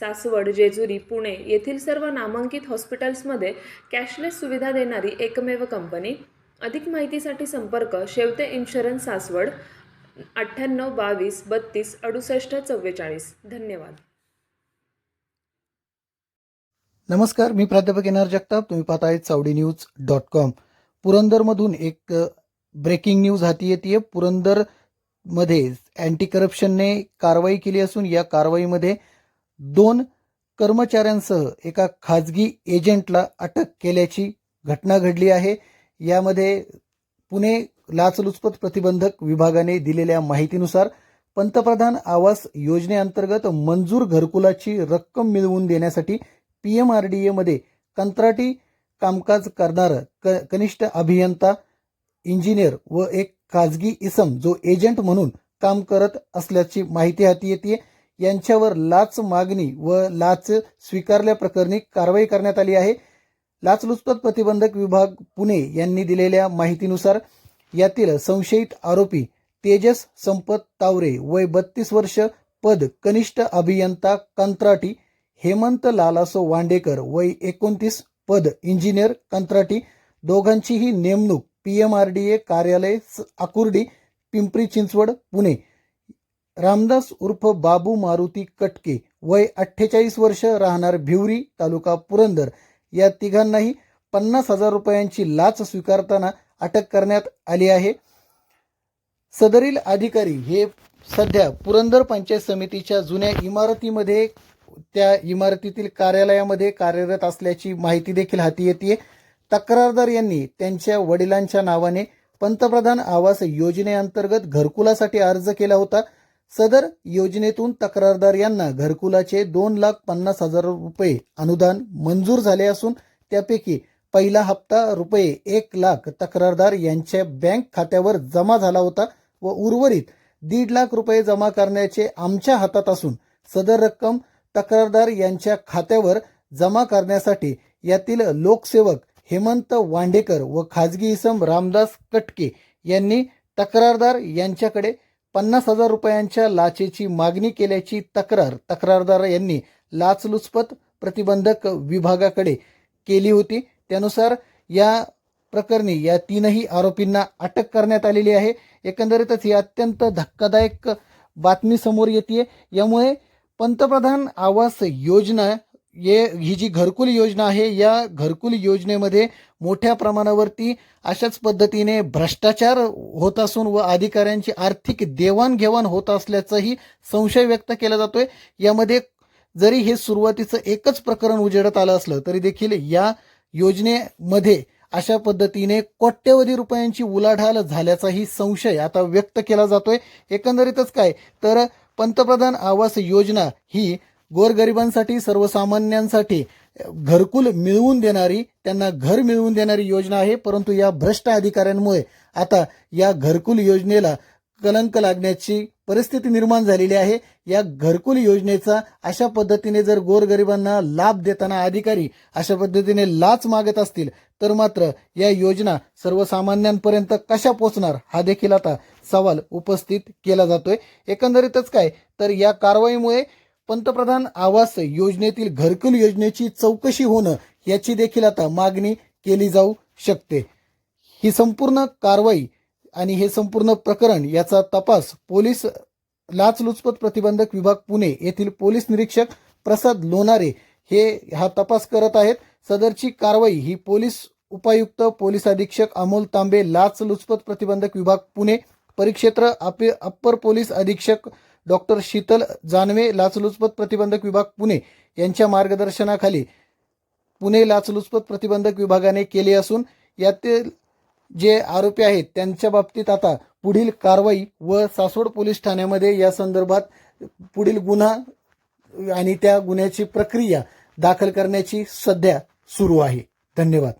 सासवड जेजुरी पुणे येथील सर्व नामांकित हॉस्पिटल्समध्ये कॅशलेस सुविधा देणारी एकमेव कंपनी. अधिक माहितीसाठी संपर्क शेवते इन्शुरन्स सासवड अठ्ठ्याण्णव बावीस बत्तीस अडुसष्ट चव्वेचाळीस. धन्यवाद. नमस्कार मी प्राध्यापक येणार जगताप. तुम्ही पाहताय चावडी न्यूज डॉट कॉम. पुरंदरमधून एक ब्रेकिंग न्यूज हाती येते पुरंदरमध्ये अँटी करप्शनने कारवाई केली असून या कारवाईमध्ये दोन कर्मचाऱ्यांसह एका खाजगी एजंटला अटक केल्याची घटना घडली आहे. यामध्ये पुणे लाचलुचपत प्रतिबंधक विभागाने दिलेल्या माहितीनुसार पंतप्रधान आवास योजनेअंतर्गत मंजूर घरकुलाची रक्कम मिळवून देण्यासाठी पी एम आर डी एमध्ये कंत्राटी कामकाज करणारं क कनिष्ठ अभियंता इंजिनियर व एक खाजगी इसम जो एजंट म्हणून काम करत असल्याची माहिती हाती येते यांच्यावर लाच मागणी व लाच स्वीकारल्याप्रकरणी कारवाई करण्यात आली आहे. लाचलुचपत प्रतिबंधक विभाग पुणे यांनी दिलेल्या माहितीनुसार यातील संशयित आरोपी तेजस संपत तावरे वय बत्तीस वर्ष पद कनिष्ठ अभियंता कंत्राटी हेमंत लालासो वांडेकर वय एकोणतीस पद इंजिनियर कंत्राटी. दोघांचीही नेमणूक P M R D A कार्यालय स- आकुर्डी पिंपरी चिंचवड पुणे. रामदास उर्फ बाबू मारुती कटके वय अठ्ठेचाळीस वर्ष राहणार भिवरी तालुका पुरंदर. या तिघांनाही पन्नास हजार रुपयांची लाच स्वीकारताना अटक करण्यात आली आहे. सदरील अधिकारी हे सध्या पुरंदर पंचायत समितीच्या जुन्या इमारतीमध्ये त्या इमारतीतील कार्यालयामध्ये कार्यरत असल्याची माहिती देखील हाती येते तक्रारदार यांनी त्यांच्या वडिलांच्या नावाने पंतप्रधान आवास योजनेअंतर्गत घरकुलासाठी अर्ज केला होता. सदर योजनेतून तक्रारदार यांना घरकुलाचे दोन लाख पन्नास हजार रुपये अनुदान मंजूर झाले असून त्यापैकी पहिला हप्ता रुपये एक लाख तक्रारदार यांच्या बँक खात्यावर जमा झाला होता व उर्वरित दीड लाख रुपये जमा करण्याचे आमच्या हातात असून सदर रक्कम तक्रारदार यांच्या खात्यावर जमा करण्यासाठी यातील लोकसेवक हेमंत वांडेकर व खाजगी इसम रामदास कटके यांनी तक्रारदार यांच्याकडे पन्नास हजार रुपयांच्या लाचेची मागणी केल्याची तक्रार तक्रारदार यांनी लाचलुचपत प्रतिबंधक विभागाकडे केली होती. त्यानुसार या प्रकरणी या तीनही आरोपींना अटक करण्यात आलेली आहे. एकंदरीतच ही अत्यंत धक्कादायक बातमी समोर येते यामुळे पंतप्रधान आवास योजना ये ही जी घरकुल योजना आहे या घरकुल योजनेमध्ये मोठ्या प्रमाणावरती अशाच पद्धतीने भ्रष्टाचार होत असून व अधिकाऱ्यांची आर्थिक देवाणघेवाण होत असल्याचाही संशय व्यक्त केला जातोय. यामध्ये जरी हे सुरुवातीचं एकच प्रकरण उजेडत आलं असलं तरी देखील या योजनेमध्ये अशा पद्धतीने कोट्यवधी रुपयांची उलाढाल झाल्याचाही संशय आता व्यक्त केला जातोय. एकंदरीतच काय? तर पंतप्रधान आवास योजना ही गोरगरिबांसाठी सर्वसामान्यांसाठी घरकुल मिळवून देणारी त्यांना घर मिळवून देणारी योजना आहे. परंतु या भ्रष्ट अधिकाऱ्यांमुळे आता या घरकुल योजनेला कलंक लागण्याची परिस्थिती निर्माण झालेली आहे. या घरकुल योजनेचा अशा पद्धतीने जर गोरगरिबांना लाभ देताना अधिकारी अशा पद्धतीने लाच मागत असतील तर मात्र या योजना सर्वसामान्यांपर्यंत कशा पोचणार हा देखील आता सवाल उपस्थित केला जातोय. एकंदरीतच काय तर या कारवाईमुळे पंतप्रधान आवास योजनेतील घरकुल योजनेची चौकशी होणं याची देखील आता मागणी केली जाऊ शकते. ही संपूर्ण कारवाई आणि हे संपूर्ण प्रकरण याचा तपास पोलीस लाचलुचपत प्रतिबंधक विभाग पुणे येथील पोलीस निरीक्षक प्रसाद लोणारे हे हा तपास करत आहेत. सदरची कारवाई ही पोलीस उपायुक्त पोलीस अधीक्षक अमोल तांबे लाचलुचपत प्रतिबंधक विभाग पुणे परिक्षेत्र अपे अप्पर पोलीस अधीक्षक डॉक्टर शीतल जानवे लाचलुचपत प्रतिबंधक विभाग पुणे यांच्या मार्गदर्शनाखाली पुणे लाचलुचपत प्रतिबंधक विभागाने केले असून यातील जे आरोपी आहेत त्यांच्या बाबतीत आता पुढील कारवाई व सासवड पोलीस ठाण्यामध्ये या संदर्भात पुढील गुन्हा आणि त्या गुन्ह्याची प्रक्रिया दाखल करण्याची सध्या सुरू आहे. धन्यवाद.